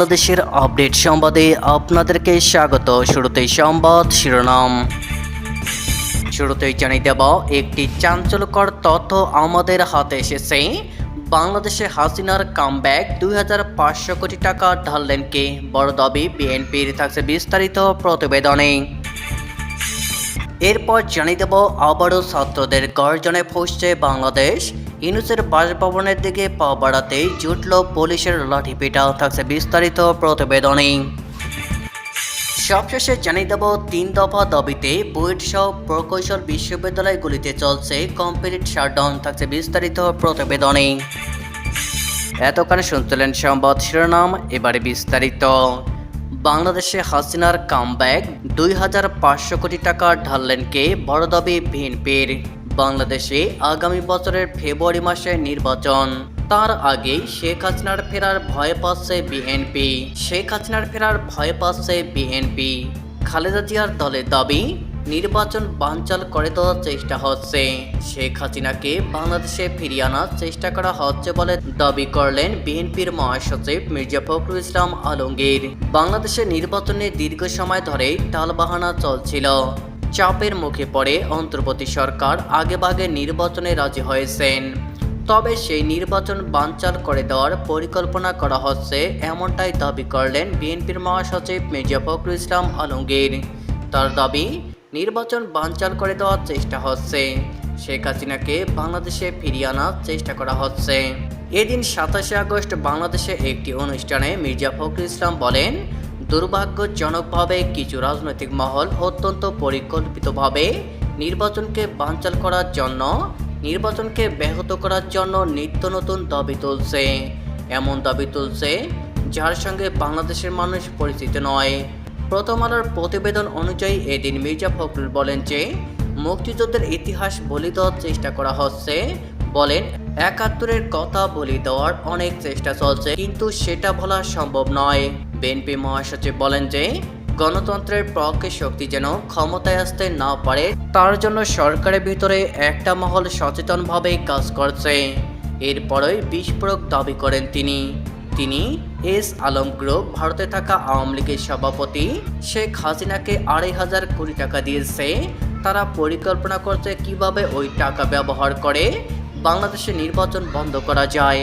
বাংলাদেশের আপডেট সংবাদে আপনাদেরকে স্বাগত। শুরুতেই সংবাদ শিরোনাম। শুরুতেই জানিয়ে দেব, একটি চাঞ্চল্যকর তথ্য আমাদের হাতে এসেছে। বাংলাদেশে হাসিনার কামব্যাক দুই হাজার পাঁচশো কোটি টাকা ঢাললেন কে? বড় দাবি, বিএনপির থাকছে বিস্তারিত প্রতিবেদনে। এরপর জানিয়ে দেব, আবারও ছাত্রদের গর্জনে ফুসছে বাংলাদেশ। ইউনুসের বাসভবনের দিকে পা বাড়াতেই জুটল পুলিশের লাঠি পিটা থাকছে বিস্তারিত প্রতিবেদনে। সবশেষে জানিয়ে দেব, তিন দফা দাবিতে বুয়েট সহ প্রকৌশল বিশ্ববিদ্যালয়গুলিতে চলছে কমপ্লিট শাটডাউন থাকছে বিস্তারিত প্রতিবেদনে। এতক্ষণ শুনছিলেন সংবাদ শিরোনাম, এবারে বিস্তারিত। বাংলাদেশে হাসিনার কামব্যাক, দুই হাজার পাঁচশো কোটি টাকা ঢাললেন কে? বড় দাবি বিএনপির। বাংলাদেশে আগামী বছরের ফেব্রুয়ারি মাসে নির্বাচন। তার আগেই শেখ হাসিনার ফেরার ভয় পাচ্ছে বিএনপি। শেখ হাসিনার ফেরার ভয় পাচ্ছে বিএনপি। খালেদা জিয়ার দলের দাবি, নির্বাচন বানচাল করে দেওয়ার চেষ্টা হচ্ছে। শেখ হাসিনাকে বাংলাদেশে ফিরিয়ে আনার চেষ্টা করা হচ্ছে বলে দাবি করলেন বিএনপির মহাসচিব মির্জা ফখরুল ইসলাম আলমগীর। বাংলাদেশের নির্বাচনে দীর্ঘ সময় ধরে টালবাহানা চলছিল। চাপের মুখে পড়ে অন্তর্বর্তী সরকার আগেভাগে নির্বাচনে রাজি হয়েছেন। তবে সেই নির্বাচন বানচাল করে দেওয়ার পরিকল্পনা করা হচ্ছে এমনটাই দাবি করলেন বিএনপির মহাসচিব মির্জা ফখরুল ইসলাম আলমগীর। তার দাবি, নির্বাচন বানচাল করে দেওয়ার চেষ্টা হচ্ছে। শেখ হাসিনাকে বাংলাদেশে ফিরিয়ে আনার চেষ্টা করা হচ্ছে। এদিন সাতাশে আগস্ট বাংলাদেশে একটি অনুষ্ঠানে মির্জা ফখরুল ইসলাম বলেন দুর্ভাগ্যজনকভাবে কিছু রাজনৈতিক মহল অত্যন্ত পরিকল্পিতভাবে নির্বাচনকে বানচাল করার জন্য, নির্বাচনকে ব্যাহত করার জন্য নিত্য নতুন দাবি তুলছে। এমন দাবি তুলছে, যার সঙ্গে বাংলাদেশের মানুষ পরিচিত নয়। প্রথম আলোর প্রতিবেদন অনুযায়ী এদিন মির্জা ফখরুল বলেন যে, মুক্তিযুদ্ধের ইতিহাস বলি দেওয়ার চেষ্টা করা হচ্ছে। বলেন, একাত্তরের কথা বলি দেওয়ার অনেক চেষ্টা চলছে, কিন্তু সেটা বলা সম্ভব নয়। বিএনপি মহাসচিব বলেন যে, গণতন্ত্রের পক্ষে শক্তি যেন ক্ষমতায় আসতে না পারে, তার জন্য সরকারের ভিতরে একটা মহল সচেতনভাবে কাজ করছে। এরপরই বিস্ফোরক দাবি করেন তিনি। তিনি এস আলম গ্রুপ ভারতে থাকা আওয়ামী লীগের সভাপতি শেখ হাসিনাকে আড়াই হাজার কোটি টাকা দিয়েছে। তারা পরিকল্পনা করছে কীভাবে ওই টাকা ব্যবহার করে বাংলাদেশে নির্বাচন বন্ধ করা যায়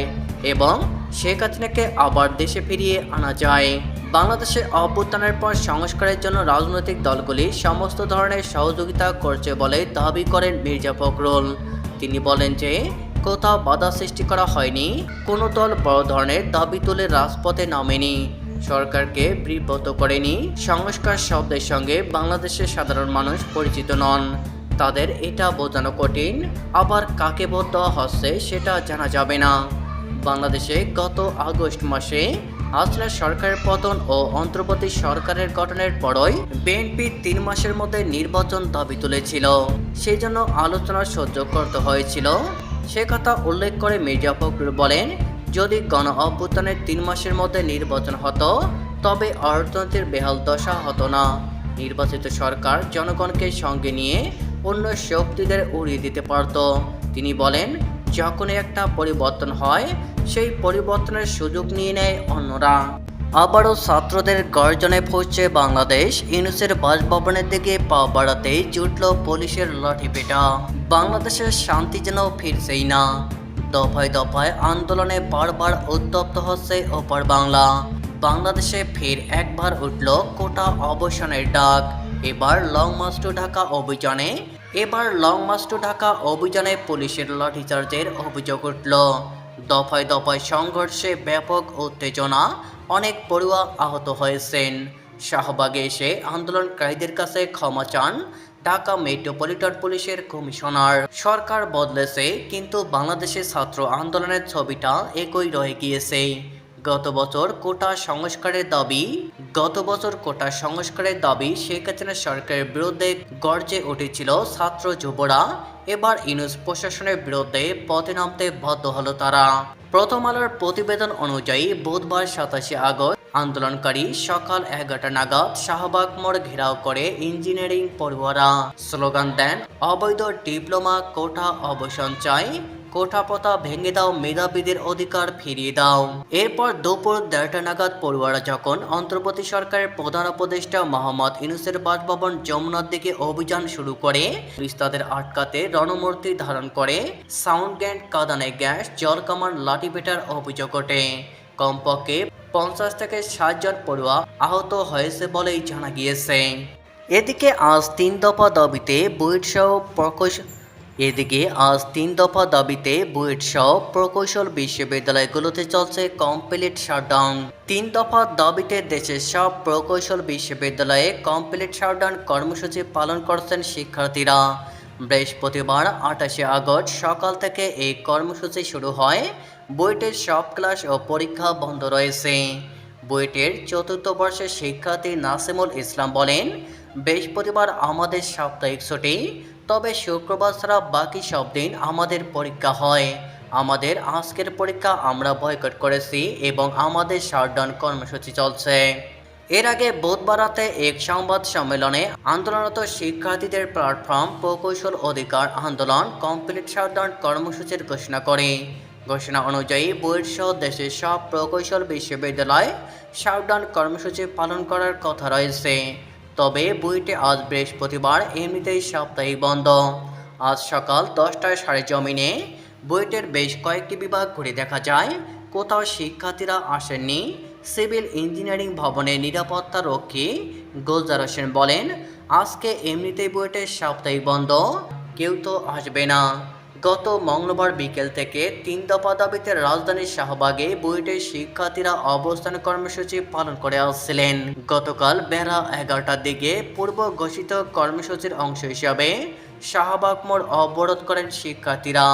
এবং শেখ হাসিনাকে আবার দেশে ফিরিয়ে আনা যায়। বাংলাদেশে অভ্যুত্থানের পর সংস্কারের জন্য রাজনৈতিক দলগুলি সমস্ত ধরনের সহযোগিতা করছে বলে দাবি করেন মির্জা ফখরুল। তিনি বলেন যে, কোথাও বাধা সৃষ্টি করা হয়নি, কোনো দল বড় ধরনের দাবি তুলে রাজপথে নামেনি। সরকারকে বিব্রত করেনি, সংস্কার শব্দের সঙ্গে বাংলাদেশের সাধারণ মানুষ পরিচিত নন। তাদের এটা বোঝানো কঠিন, আবার কাকে ভোট দেওয়া হচ্ছে সেটা জানা যাবে না। বাংলাদেশে গত আগস্ট মাসে হাসিনা সরকারের পতন ও অন্তর্বর্তী সরকারের গঠনের পরই বিএনপি তিন মাসের মধ্যে নির্বাচন দাবি তুলেছিল। সেই জন্য আলোচনা সহ্য করতে হয়েছিল। সে কথা উল্লেখ করে মির্জা ফখরুল বলেন, যদি গণ অভ্যুত্থানের তিন মাসের মধ্যে নির্বাচন হতো, তবে অর্থনীতির বেহাল দশা হতো না। নির্বাচিত সরকার জনগণকে সঙ্গে নিয়ে অন্য শক্তিদের উড়িয়ে দিতে পারত। তিনি বলেন যখনই একটা পরিবর্তন হয়, সেই পরিবর্তনের সুযোগ নিয়ে নেয় অন্যরা। আবারও ছাত্রদের গর্জনে পৌঁছে বাংলাদেশ। ইউনুসের বাসভবনের দিকে পা বাড়াতেই জুটল পুলিশের লাঠি পেটা। বাংলাদেশের শান্তি যেন ফিরছেই না। দফায় দফায় আন্দোলনে বারবার উত্তপ্ত হচ্ছে ওপার বাংলা। বাংলাদেশে ফের একবার উঠল কোটা অবসানের ডাক। এবার লং মার্চ ঢাকা অভিযানে, এবার লং মার্চ ঢাকা অভিযানে পুলিশের লাঠিচার্জের অভিযোগ উঠল। দফায় দফায় সংঘর্ষে ব্যাপক উত্তেজনা, অনেক পড়ুয়া আহত হয়েছেন। শাহবাগে এসে আন্দোলনকারীদের কাছে ক্ষমা চান ঢাকা মেট্রোপলিটন পুলিশের কমিশনার। সরকার বদলেছে, কিন্তু বাংলাদেশের ছাত্র আন্দোলনের ছবিটা একই রয়ে গিয়েছে। গত বছর কোটা সংস্কারের দাবি, গত বছর কোটা সংস্কারের দাবি শেখ হাসিনা সরকারের বিরুদ্ধে গর্জে উঠেছিল ছাত্র যুবরা। এবার ইউনুস প্রশাসনের বিরুদ্ধে পথে নামতে বাধ্য হলো তারা। প্রথম আলোর প্রতিবেদন অনুযায়ী বুধবার সাতাশে আগস্ট আন্দোলনকারী সকাল এগারোটা নাগাদ শাহবাগ মোড় ঘেরাও করে ইঞ্জিনিয়ারিং পড়ুয়ারা। স্লোগান দেন, অবৈধ ডিপ্লোমা কোটা অবসান চাই কোঠাপোতা ভেঙে দাও, মেধাবীদের অধিকার ফিরিয়ে দাও। এরপর দুপুর দেড়টা নাগাদ পড়ুয়ারা যখন অন্তর্বর্তী সরকারের প্রধান উপদেষ্টা মোহাম্মদ ইনুসের বাসভবন যমুনার দিকে অভিযান শুরু করে তাদের আটকাতে রণমূর্তি ধারণ করে, সাউন্ড গ্যান্ড কাদানে গ্যাস, জল কামান, লাঠি পেটার অভিযোগ ওঠে। কমপক্ষে পঞ্চাশ থেকে ষাট জন পড়ুয়া আহত হয়েছে বলেই জানা গিয়েছে। এদিকে আজ তিন দফা দাবিতে বুয়েট সহ প্রকৌশল এদিকে, আজ তিন দফা দাবিতে বুয়েট সহ প্রকৌশল বিশ্ববিদ্যালয়গুলোতে চলছে কমপ্লিট শাটডাউন। তিন দফা দাবিতে দেশের সব প্রকৌশল বিশ্ববিদ্যালয়ে কমপ্লিট শাটডাউন কর্মসূচি পালন করছেন শিক্ষার্থীরা। বৃহস্পতিবার, আঠাশে আগস্ট সকাল থেকে এই কর্মসূচি শুরু হয়। বুয়েটের সব ক্লাস ও পরীক্ষা বন্ধ রয়েছে। বুয়েটের চতুর্থ বর্ষের শিক্ষার্থী নাসিমুল ইসলাম বলেন, বৃহস্পতিবার আমাদের সাপ্তাহিক ছুটি। তবে শুক্রবার ছাড়া বাকি সব দিন আমাদের পরীক্ষা হয়। আমাদের আজকের পরীক্ষা আমরা বয়কট করেছি এবং আমাদের শাটডাউন কর্মসূচি চলছে। এর আগে বুধবার রাতে এক সংবাদ সম্মেলনে আন্দোলনরত শিক্ষার্থীদের প্ল্যাটফর্ম প্রকৌশল অধিকার আন্দোলন কমপ্লিট শাটডাউন কর্মসূচির ঘোষণা করে। ঘোষণা অনুযায়ী বুয়েট সহ দেশের সব প্রকৌশল বিশ্ববিদ্যালয় শাটডাউন কর্মসূচি পালন করার কথা রয়েছে। তবে বুয়েটে আজ বৃহস্পতিবার এমনিতেই সাপ্তাহিক বন্ধ। আজ সকাল দশটায় সাড়ে জমিনে বুয়েটের বেশ কয়েকটি বিভাগ ঘুরে দেখা যায়। কোথাও শিক্ষার্থীরা আসেননি। সিভিল ইঞ্জিনিয়ারিং ভবনের নিরাপত্তা রক্ষী গোলজার হোসেন বলেন, আজকে এমনিতেই বুয়েটের সাপ্তাহিক বন্ধ, কেউ তো আসবে না। গত মঙ্গলবার বিকেল থেকে তিন দফা দাবিতে রাজধানীর শাহবাগে বুয়েটের শিক্ষার্থীরা অবস্থান কর্মসূচি পালন করে আসছিলেন। গতকাল বেলা এগারোটার দিকে পূর্ব ঘোষিত কর্মসূচির অংশ হিসাবে শাহবাগ মোড় অবরোধ করেন শিক্ষার্থীরা।